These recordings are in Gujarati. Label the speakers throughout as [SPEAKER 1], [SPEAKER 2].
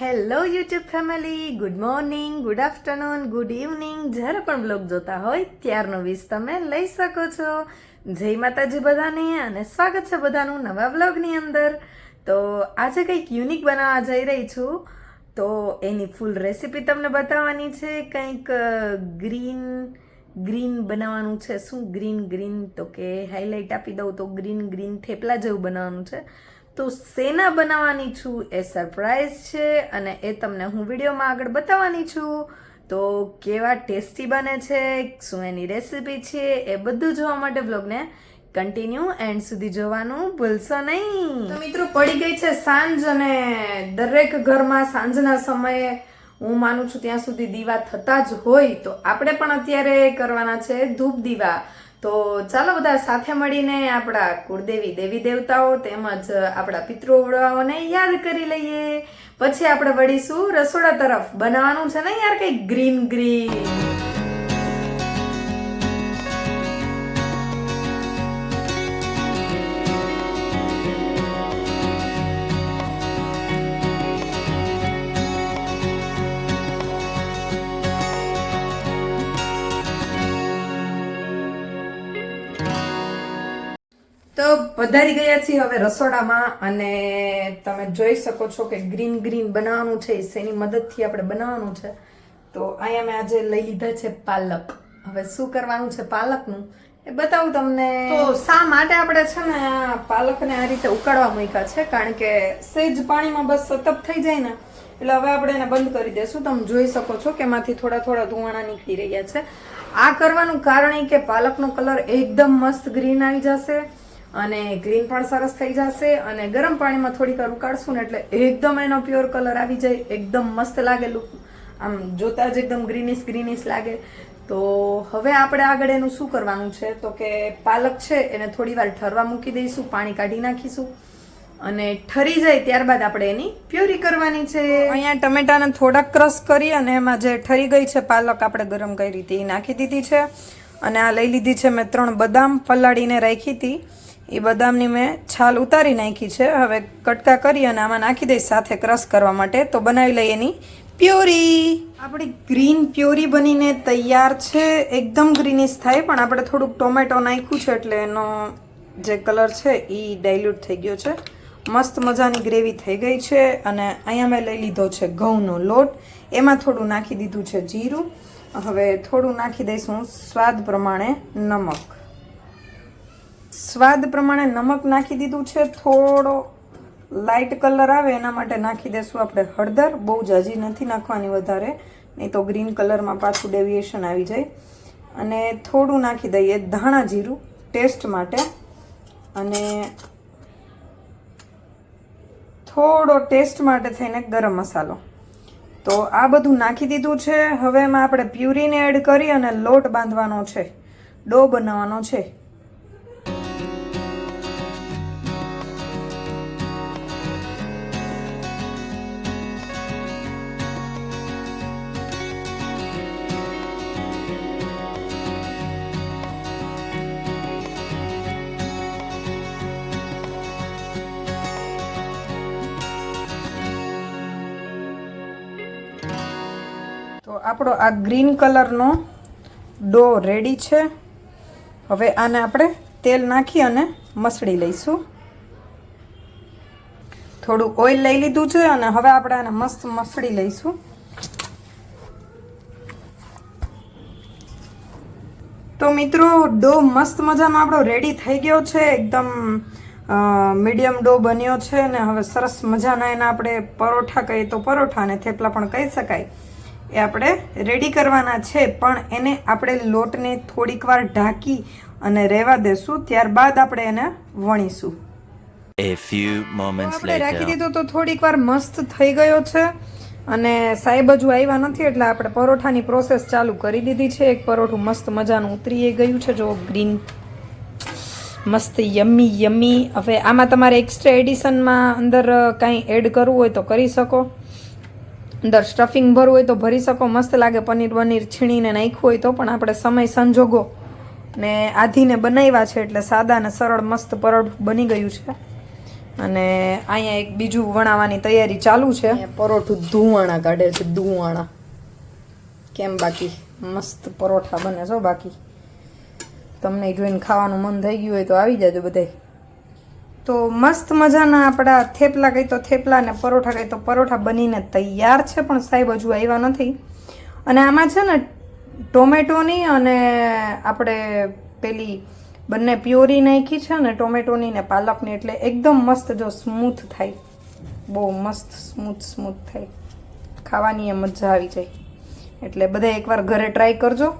[SPEAKER 1] Hello YouTube family good morning good afternoon good evening જ્યારે પણ બ્લોગ જોતા હોય, ત્યારનો વિશ તમે લઈ શકો છો. જય માતાજી બધાને અને સ્વાગત છે બધાનું નવા બ્લોગની અંદર. તો આજે કંઈક યુનિક બનાવવા જઈ રહી છું. તો એની ફૂલ રેસીપી તમને બતાવવાની છે. કંઈક ગ્રીન ગ્રીન બનાવવાનું છે. શું ગ્રીન ગ્રીન તો કે હાઇલાઇટ આપી દઉં તો ગ્રીન ગ્રીન થેપલા જેવું બનાવવાનું છે. તો સેના બનાવવાની છું, એ સરપ્રાઈઝ છે અને એ તમને હું વિડીયોમાં આગળ બતાવવાની છું. તો કેવા ટેસ્ટી બને છે, શું એની રેસીપી છે, એ બધું જોવા માટે બ્લોગને કન્ટિન્યુ એન્ડ સુધી જોવાનું ભૂલશો નહીં. મિત્રો, પડી ગઈ છે સાંજ અને દરેક ઘરમાં સાંજના સમયે હું માનું છું ત્યાં સુધી દીવા થતા જ હોય. તો આપણે પણ અત્યારે કરવાના છે ધૂપ દીવા. તો ચાલો બધા સાથે મળીને આપણા કુળદેવી દેવી દેવતાઓ તેમજ આપણા પિતૃઓને યાદ કરી લઈએ. પછી આપણે વળીશું રસોડા તરફ. બનાવવાનું છે ને યાર કંઈક? Green green. પધારી ગયા છીએ હવે રસોડામાં અને તમે જોઈ શકો છો કે ગ્રીન ગ્રીન બનાવવાનું છે, શેની મદદથી આપણે બનાવવાનું છે. તો અહીંયા મેં આજે લઈ લીધા છે પાલક. હવે શું કરવાનું છે પાલકનું? એ બતાવું તમને. તો શા માટે આપણે છે ને પાલકને આ રીતે ઉકાળવા મૂક્યા છે? કારણ કે સેજ પાણીમાં બસ સતપ થઈ જાય ને, એટલે હવે આપણે એને બંધ કરી દેશું. તમે જોઈ શકો છો કે એમાંથી થોડા થોડા ધુવાણા નીકળી રહ્યા છે. આ કરવાનું કારણ એ કે પાલકનો કલર એકદમ મસ્ત ગ્રીન આવી જશે. અને ગ્રીન પણ સરસ થઈ જશે અને ગરમ પાણીમાં થોડીક ઉકાળશું ને એટલે એકદમ એનો પ્યોર કલર આવી જાય, એકદમ મસ્ત લાગે લુક આમ જોતા જ એકદમ ગ્રીનિશ ગ્રીનિશ લાગે. તો હવે આપણે આગળ એનું શું કરવાનું છે? તો કે પાલક છે એને થોડી વાર ઠરવા મૂકી દઈશું, પાણી કાઢી નાખીશું. અને ઠરી જાય ત્યારબાદ આપણે એની પ્યોરી કરવાની છે. અહીંયા ટમેટાને થોડાક ક્રશ કરી અને એમાં જે ઠરી ગઈ છે પાલક આપણે ગરમ કરી હતી એ નાખી દીધી છે. અને આ લઈ લીધી છે મેં ત્રણ બદામ પલાળીને રાખી હતી એ બદામની મેં છાલ ઉતારી નાખી છે. હવે કટકા કરી અને આમાં નાખી દઈશ સાથે ક્રશ કરવા માટે. તો બનાવી લઈએ એની પ્યોરી. આપણી ગ્રીન પ્યોરી બનીને તૈયાર છે. એકદમ ગ્રીનિશ થાય, પણ આપણે થોડુંક ટોમેટો નાખ્યું છે એટલે એનો જે કલર છે એ ડાયલ્યુટ થઈ ગયો છે. મસ્ત મજાની ગ્રેવી થઈ ગઈ છે અને અહીંયા મેં લઈ લીધો છે ઘઉંનો લોટ. એમાં થોડું નાખી દીધું છે જીરું. હવે થોડું નાખી દઈશું સ્વાદ પ્રમાણે નમક. સ્વાદ પ્રમાણે નમક નાખી દીધું છે, થોડો લાઇટ કલર આવે એના માટે નાખી દેશું આપણે હળદર. બહુ જાજી નથી નાખવાની વધારે, નહીં તો ગ્રીન કલરમાં પાછું ડેવિએશન આવી જાય. અને થોડું નાખી દઈએ ધાણા જીરું ટેસ્ટ માટે. અને થોડો ટેસ્ટ માટે થઈને ગરમ મસાલો. તો આ બધું નાખી દીધું છે. હવે એમાં આપણે પ્યુરીને એડ કરી અને લોટ બાંધવાનો છે. ડો બનાવવાનો છે. આપણો આ ગ્રીન કલરનો ડો રેડી છે. હવે આને આપણે તેલ નાખી અને મસળી લઈશું. થોડું ઓઇલ લઈ લીધું છે અને હવે આપણે આને મસ્ત મસળી લઈશું. તો મિત્રો, ડો મસ્ત મજાનો આપણો રેડી થઈ ગયો છે. એકદમ મીડિયમ ડો બન્યો છે અને હવે સરસ મજાના એના આપણે પરોઠા કહીએ તો પરોઠા અને થેપલા પણ કહી શકાય. એ આપણે રેડી કરવાના છે પણ એને આપણે લોટને થોડીક વાર ઢાંકી અને રહેવા દેશું ત્યારબાદ આપણે એને વણીશું.
[SPEAKER 2] A few moments
[SPEAKER 1] આપણે રાખી દીધો તો થોડીક વાર મસ્ત થઈ ગયો છે અને સાહેબ હજુ આવ્યા નથી એટલે આપણે પરોઠાની પ્રોસેસ ચાલુ કરી દીધી છે. એક પરોઠું મસ્ત મજાનું ઉતરી ગયું છે જો ગ્રીન મસ્ત યમ્મી યમ્મી હવે આમાં તમારે એક્સ્ટ્રા એડિશનમાં અંદર કાંઈ એડ કરવું હોય તો કરી શકો. અંદર સ્ટફિંગ ભરવું હોય તો ભરી શકો, મસ્ત લાગે પનીર બનીર છીણીને નાખ્યું હોય તો પણ આપણે સમય સંજોગો ને આધીને બનાવ્યા છે એટલે સાદા અને સરળ મસ્ત પરોઠું બની ગયું છે. અને અહીંયા એક બીજું વણાવવાની તૈયારી ચાલુ છે. પરોઠું ધુવાણા કાઢે છે, ધુવાણા. કેમ બાકી? મસ્ત પરોઠા બને છો બાકી. તમને જોઈને ખાવાનું મન થઈ ગયું હોય તો આવી જાજો બધાય. તો મસ્ત મજાના આપણા થેપલા કઈ તો થેપલા ને પરોઠા કઈ તો પરોઠા બનીને તૈયાર છે, પણ સાહેબ હજુ આવ્યા નથી. અને આમાં છે ને ટોમેટોની અને આપણે પેલી બંને પ્યોરી નાખી છે ને ટોમેટોની ને પાલકની, એટલે એકદમ મસ્ત જો સ્મૂથ થાય. બહુ મસ્ત સ્મૂથ સ્મૂથ થાય. ખાવાની એ મજા આવી જાય. એટલે બધા એકવાર ઘરે ટ્રાય કરજો.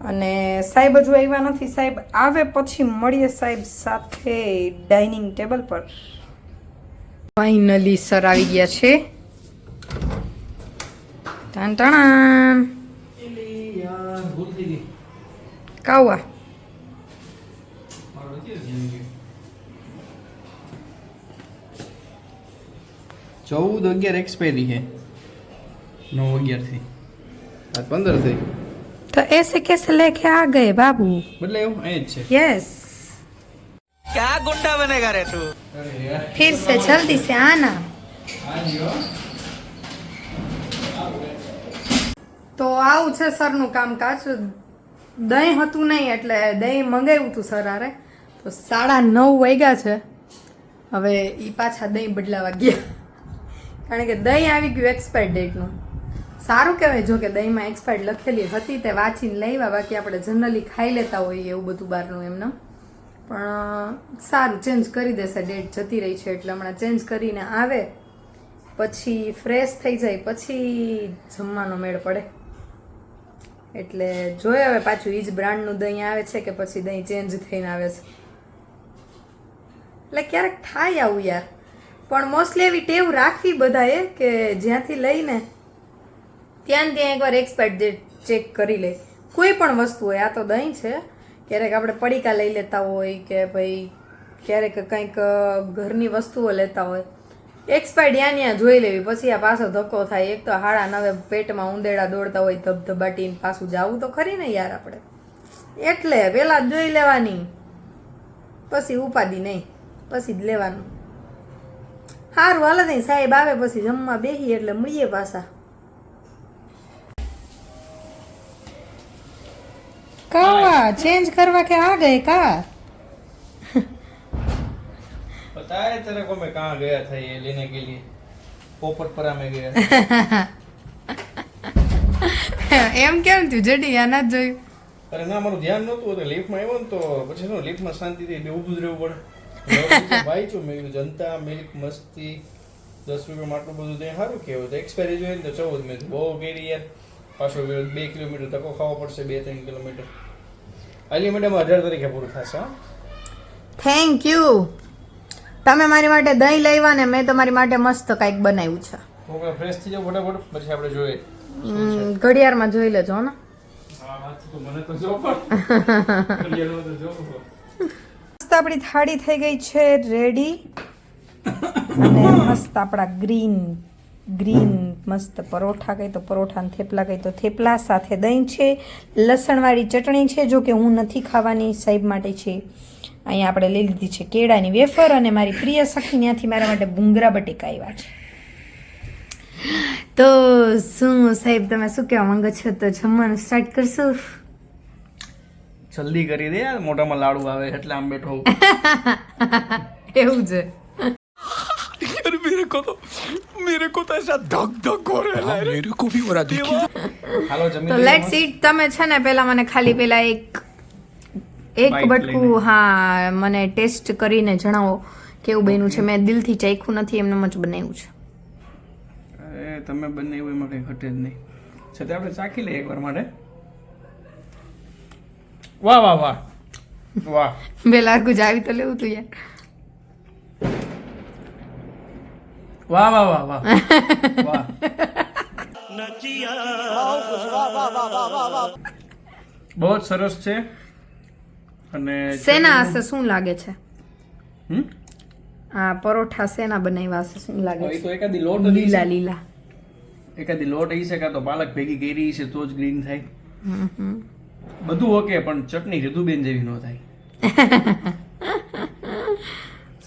[SPEAKER 1] અને સાહેબ હજુ આવ્યા નથી. સાહેબ, આવે પછી મળીએ સાહેબ સાથે ડાઇનિંગ ટેબલ પર. ફાઇનલી સર આવી ગયા છે. ટાણ કાવા
[SPEAKER 3] ચૌદ અગિયાર એક્સપાયરી છે. નવ અગિયારથી આજ પંદર થઈ
[SPEAKER 1] તો ऐसे कैसे लेके आ गए बाबू
[SPEAKER 3] બદલે એવું અહીં જ છે
[SPEAKER 1] यस
[SPEAKER 2] क्या गुंडा बनेगा रे तू
[SPEAKER 3] અરે યાર
[SPEAKER 1] फिर से जल्दी से आना
[SPEAKER 3] આ લ્યો
[SPEAKER 1] તો આવું છે સરનું કામકાજ દહીં હતું નહીં એટલે દહીં મંગાવ્યું હતું સર હારે તો સાડા નવ વાગ્યા છે હવે એ પાછા દહીં બદલાવા ગયા કારણ કે દહીં આવી ગયું એક્સપાયર ડેટનું સારું કહેવાય, જો કે દહીંમાં એક્સપાયર્ડ લખેલી હતી તે વાંચીને લઈવા બાકી આપણે જનરલી ખાઈ લેતા હોઈએ એવું બધું બહારનું એમને પણ સારું ચેન્જ કરી દેશે ડેટ જતી રહી છે, એટલે હમણાં ચેન્જ કરીને આવે, પછી ફ્રેશ થઈ જાય, પછી જમવાનો મેળ પડે. એટલે જોઈએ હવે પાછું એ જ બ્રાન્ડનું દહીં આવે છે કે પછી દહીં ચેન્જ થઈને આવે છે. એટલે ક્યારેક થાય આવું યાર. પણ મોસ્ટલી એવી ટેવ રાખવી બધાએ કે જ્યાંથી લઈને ત્યાં ત્યાં એકવાર એક્સપાયર ડેટ ચેક કરી લે. કોઈ પણ વસ્તુ હોય, આ તો દહીં છે. ક્યારેક આપણે પડીકા લઈ લેતા હોય કે ભાઈ ક્યારેક કંઈક ઘરની વસ્તુઓ લેતા હોય. એક્સપાયર્ડ યા ત્યાં જોઈ લેવી. પછી આ પાછો ધક્કો થાય. એક તો હાડા નવે પેટમાં ઉંદેડા દોડતા હોય, ધબધબાટીને પાછું જવું તો ખરી ને યાર આપણે. એટલે પહેલાં જોઈ લેવાની. પછી ઉપાધિ નહીં. પછી જ લેવાનું. સારું હાલે નહીં સાહેબ, આવે પછી જમવા બેસી એટલે મળીએ પાછા. કા ચેન્જ કરવા કે આ ગયે કા
[SPEAKER 3] पता है तेरे को मैं कहाँ गया था ये लेने के लिए पोपटपरा में गया
[SPEAKER 1] એમ કેમ થયું જડી આ ના જોયું
[SPEAKER 3] અરે ના મારું ધ્યાન નહોતું એટલે લિફ્ટમાં આવ્યો ને તો પછી શું લિફ્ટમાં શાંતિથી બે ઊભું જ રહેવું પડે હવે બીજું ભાઈ છું મેં કીધું જનતા મિલ્ક મસ્તી દસ રૂપિયામાં આટલું બધું ત્યાં સારું કેવું તો એક્સપાયરી જોઈએ ને તો ચૌદ મેં કીધું, બહુ કેરી યાર પાછો બે કિલોમીટર ધક્કો ખાવો પડશે બે ત્રણ કિલોમીટર અલી મેડમ હજાર તરીકે પૂરું થશે
[SPEAKER 1] થેન્ક યુ તમે મારી માટે દહીં લેવા ને મેં તમારી માટે મસ્ત કંઈક બનાવ્યું છે.
[SPEAKER 3] ઓકે ફ્રેશ થઈ જાવ ફટાફટ? પછી આપણે જોઈએ
[SPEAKER 1] ઘડિયાળમાં જોઈ લેજો ને.
[SPEAKER 3] હા તો મને તો જો પણ. ઘડિયાળમાં તો જોવું
[SPEAKER 1] મસ્ત આપણી થાળી થઈ ગઈ છે રેડી અને મસ્ત આપણા ગ્રીન ગ્રીન મસ્ત પરોઠા કહી તો પરોઠા ને થેપલા કહી તો થેપલા સાથે દહીં છે. લસણવાળી ચટણી છે જો કે હું નથી ખાવાની સાહેબ માટે છે. અહીંયા આપણે લઈ લીધી છે કેળાની વેફર અને મારી પ્રિય સખી ત્યાંથી મારા માટે ભૂંગરા બટેકા આવ્યા છે. તો શું સાહેબ તમે શું કહેવા માંગો છો? તો જમવાનું સ્ટાર્ટ કરશો?
[SPEAKER 3] જલ્દી કરી દે મોઢામાં લાડુ આવે એટલે આમ બેઠો
[SPEAKER 1] એવું છે.
[SPEAKER 2] मेरे को तो मेरे को तो ऐसा धक धक हो रहा है मेरे को भी हो रहा देखिए
[SPEAKER 3] હાલો જમી
[SPEAKER 1] તો
[SPEAKER 3] લઈએ
[SPEAKER 1] લેટ્સ ઈટ તમે છે ને પેલા મને ખાલી પેલા એક એક
[SPEAKER 3] Bite
[SPEAKER 1] બટકું
[SPEAKER 3] લઈને.
[SPEAKER 1] હા મને ટેસ્ટ કરીને જણાવો કેવું બન્યું છે મેં દિલથી ચાખ્યું નથી એમને જ બનાવ્યું છે
[SPEAKER 3] અરે તમે બંને એવું એમાં કંઈ ઘટે જ નહીં છતાં આપણે ચાખી લઈએ એકવાર માટે વાહ વાહ વાહ વાહ
[SPEAKER 1] પેલા કુછ આવી તો લેવું તું યાર
[SPEAKER 3] વાહ વાહ વાહ વાહ. વાહ. બહુ જ સરસ છે. અને
[SPEAKER 1] શેના હશે શું લાગે છે? આ પરોઠા શેના બનાવ્યા હશે શું લાગે છે?
[SPEAKER 3] તો એકાદી લોટ
[SPEAKER 1] લીલા લીલા.
[SPEAKER 3] એકાદી લોટ હઈ છે કાં તો પાલક ભેગી કરી છે તો જ ગ્રીન થાય. બધું ઓકે પણ ચટણી રિતુબેન જેવી ન થાય.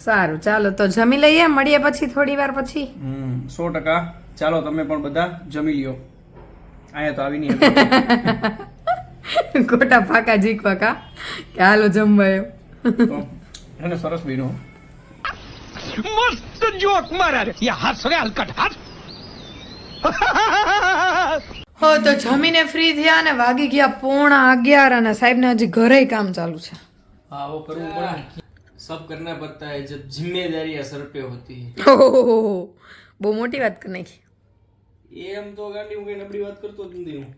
[SPEAKER 1] સારું ચાલો તો જમી લઈએ મળીએ પછી થોડી વાર પછી.
[SPEAKER 3] સો ટકા. ચાલો તમે પણ બધા જમી લ્યો. અહીંયા તો આવી નહીં
[SPEAKER 1] ખોટા ફાકા જીક ફાકા કે હાલો
[SPEAKER 3] જમવાયો અને સરસ બીનો.
[SPEAKER 2] મસ્ત જોક મારા યા હાથ સરે હલકટ હાથ.
[SPEAKER 1] હો તો જમીને ફ્રી થયા અને વાગી ગયા પોણા અગિયાર અને સાહેબ ને હજી ઘરે કામ ચાલુ છે.
[SPEAKER 3] આવો કરવું પડે. सब करना पड़ता है जब जिम्मेदारियां सर पे होती
[SPEAKER 1] ઓહોહોહો. બહુ મોટી વાત કરી નાખી
[SPEAKER 3] है એમ તો ગાંડી હું કઈ નબળી વાત કરતો જ નથી હું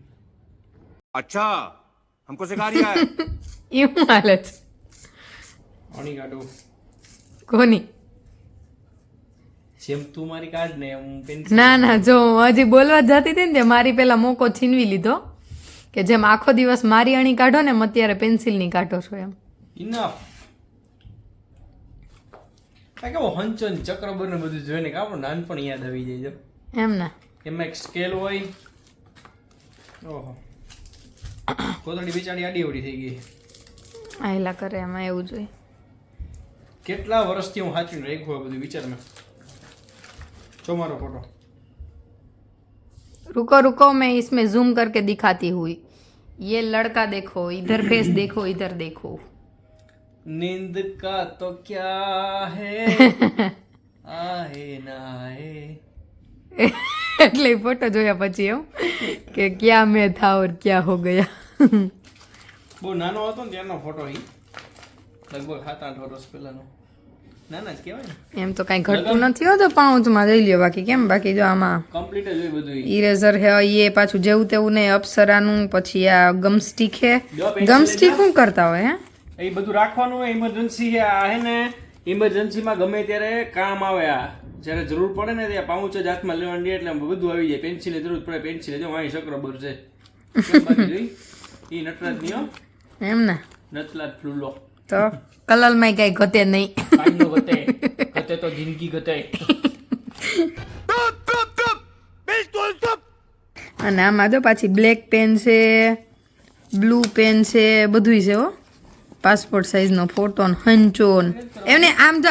[SPEAKER 2] अच्छा हमको सिखा रिया है
[SPEAKER 1] એ હું હાલે છે
[SPEAKER 3] અણી કાઢો
[SPEAKER 1] કોની
[SPEAKER 3] જેમ તું મારી કાઢ ને હું પેન્સિલ
[SPEAKER 1] ના ના જો હું હજી બોલવા જ જતી હતી ને તે મારી પેલા મોકો છીનવી લીધો કે જેમ આખો દિવસ મારી અણી કાઢો ને એમ અત્યારે પેન્સિલની કાઢો છો એમ
[SPEAKER 3] ઇનફ કાંઈક એવો હંચન ચક્ર બને બધું જોઈને કે આપણું નાનપણ યાદ આવી જાય છે
[SPEAKER 1] એમ ને
[SPEAKER 3] એમાં એક સ્કેલ હોય ઓહો કોતરડી બિચારી આડી અવડી થઈ ગઈ
[SPEAKER 1] આયલા કરે એમાં એવું જોઈએ
[SPEAKER 3] કેટલા વર્ષથી હું સાચવીને રાખ્યું આ બધું વિચાર મેં જો મારો ફોટો
[SPEAKER 1] रुको रुको मैं इसमें जूम करके दिखाती हुई ये लड़का देखो इधर फेस देखो इधर देखो
[SPEAKER 3] नींद का तो क्या है आए ना आए
[SPEAKER 1] એટલે એ ફોટો જોયા પછી એમ કે ક્યાં મેં થા ઓર ક્યાં હો ગયા
[SPEAKER 3] બહુ નાનો હતો ને ત્યારનો ફોટો ઈ લગભગ સાત આઠ વર્ષ પહેલાનો નાના જ કહેવાય ને
[SPEAKER 1] એમ તો કાંઈ ઘટતું નથી હોતો પાઉચમાં જઈ લ્યો બાકી કેમ બાકી જો આમાં
[SPEAKER 3] કમ્પ્લીટ જ હોય બધું ઈ.
[SPEAKER 1] ઇરેઝર હે એ પાછું જેવું તેવું નહીં અપ્સરાનું પછી આ ગમસ્ટિક હે
[SPEAKER 3] જો pencil
[SPEAKER 1] ગમસ્ટિક શું કરતા હોય હે
[SPEAKER 3] એ બધું રાખવાનું ઇમરજન્સી છે આ હે ને ઇમરજન્સીમાં ગમે ત્યારે કામ આવે આ. જ્યારે જરૂર પડે ને ત્યાં પાઉચ જ હાથમાં લેવાની એટલે બધું આવી જાય. પેન્સિલની જરૂર પડે પેન્સિલ જો અહીં શક્રબર છે. એ બાકી જોઈ? ઈ નટરાજની
[SPEAKER 1] એમ ને
[SPEAKER 3] નટલાજ ફૂલો.
[SPEAKER 1] તો કલરમાં કાંઈ ઘટે નહીં.
[SPEAKER 3] ગતે ગતે તો જિંદગી ગતે
[SPEAKER 1] અને આમાં જો પાછી બ્લેક પેન છે બ્લુ પેન છે બધુંય છે હો. પાસપોર્ટ સાઈઝનો ફોટો હંચો એમને આમ જો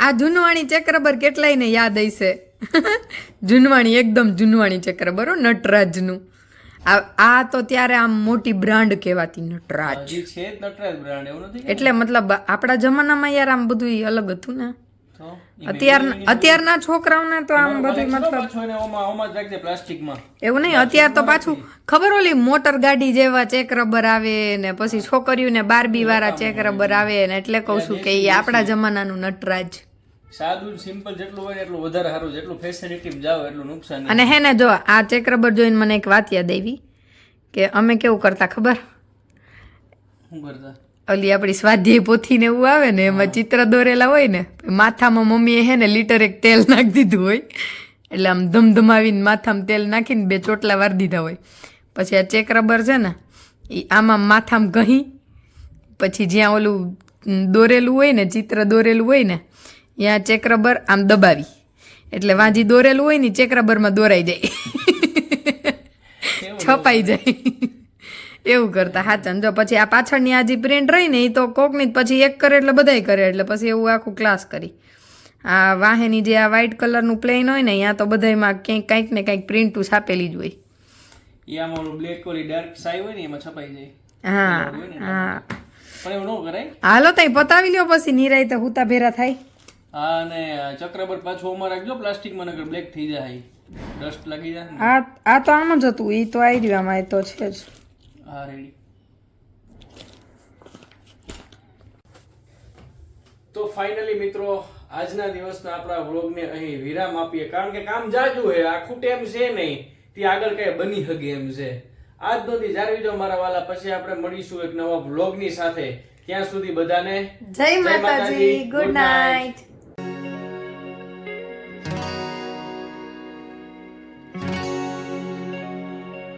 [SPEAKER 1] આ જૂનવાણી ચક્રબર કેટલાયને યાદ હશે? જૂનવાણી એકદમ જૂનવાણી ચક્રબર હો નટરાજનું. આ આ તો ત્યારે આમ મોટી બ્રાન્ડ કહેવાતી નટરાજ. એટલે મતલબ આપણા જમાનામાં યાર આમ બધું અલગ હતું ને?
[SPEAKER 3] તો
[SPEAKER 1] અત્યાર અત્યારના છોકરાઓને તો આમ બધું મતલબ
[SPEAKER 3] પ્લાસ્ટિકમાં.
[SPEAKER 1] એવું નહીં અત્યારે તો પાછું ખબર ઓલી મોટર ગાડી જેવા ચેક રબર આવે ને પછી છોકરીઓને બારબી વાળા ચેક રબર આવે ને એટલે કહું છું કે એ આપણા જમાનાનું નટરાજ.
[SPEAKER 3] સાદું સિમ્પલ જેટલું હોય એટલું વધારે સારું. જેટલું ફેસિલિટી જાવ એટલું નુકસાન
[SPEAKER 1] અને હે ને જો આ ચેક રબર જોઈને મને એક વાત યાદ આવી કે અમે કેવું કરતા ખબર?
[SPEAKER 3] શું કરતા?
[SPEAKER 1] ઓલી આપણી સ્વાધ્યાય પોથી ને એવું આવે ને એમાં ચિત્ર દોરેલા હોય ને માથામાં મમ્મીએ હે ને લીટર એક તેલ નાખી દીધું હોય. એટલે આમ ધમધમાવીને માથામાં તેલ નાખીને બે ચોટલા વાર દીધા હોય. પછી આ ચેક રબર છે ને એ આમાં માથામાં ઘહી પછી જ્યાં ઓલું દોરેલું હોય ને ચિત્ર દોરેલું હોય ને ત્યાં ચેક રબર આમ દબાવી. એટલે વાંજી દોરેલું હોય ને ચેક રબરમાં દોરાઈ જાય. છપાઈ જાય. એવું કરતા હાચન જો પછી આ પાછળની આ જે પ્રિન્ટ રહી ને એ તો કોકની જ પછી એક કરે એટલે બધાય કરે એટલે પછી એવું આખું ક્લાસ કરી. આ વાહેની જે આ વ્હાઇટ કલરનું પ્લેન હોય ને અહીંયા તો બધાયમાં ક્યાંક કંઈક ને કંઈક પ્રિન્ટું છાપેલી જ હોય. હા હા. હાલો તઈ પતાવી લ્યો પછી નિરાય તો હુતા ભેરા થાય.
[SPEAKER 3] હા અને ચક્રબર પાછું ઓમાં રાખજો પ્લાસ્ટિકમાં નગર બ્લેક થઈ જાય. ડસ્ટ લાગી જાય ને.
[SPEAKER 1] આ આ તો આમ જ હતું એ તો આવી રહ્યું આમાં એ તો છે જ.
[SPEAKER 3] રેડી તો ફાઇનલી મિત્રો આજના દિવસના આપણા વ્લોગને અહીં વિરામ આપીએ. કારણ કે કામ જાજુ હે આખું ટેમ છે નહીં. તે આગળ કઈ બની શકે એમ છે. આજ નોંધી જાળવી જો મારા વાલા પછી આપણે મળીશું એક નવા વ્લોગની સાથે. ત્યાં સુધી બધાને
[SPEAKER 1] જય માતાજી. Good night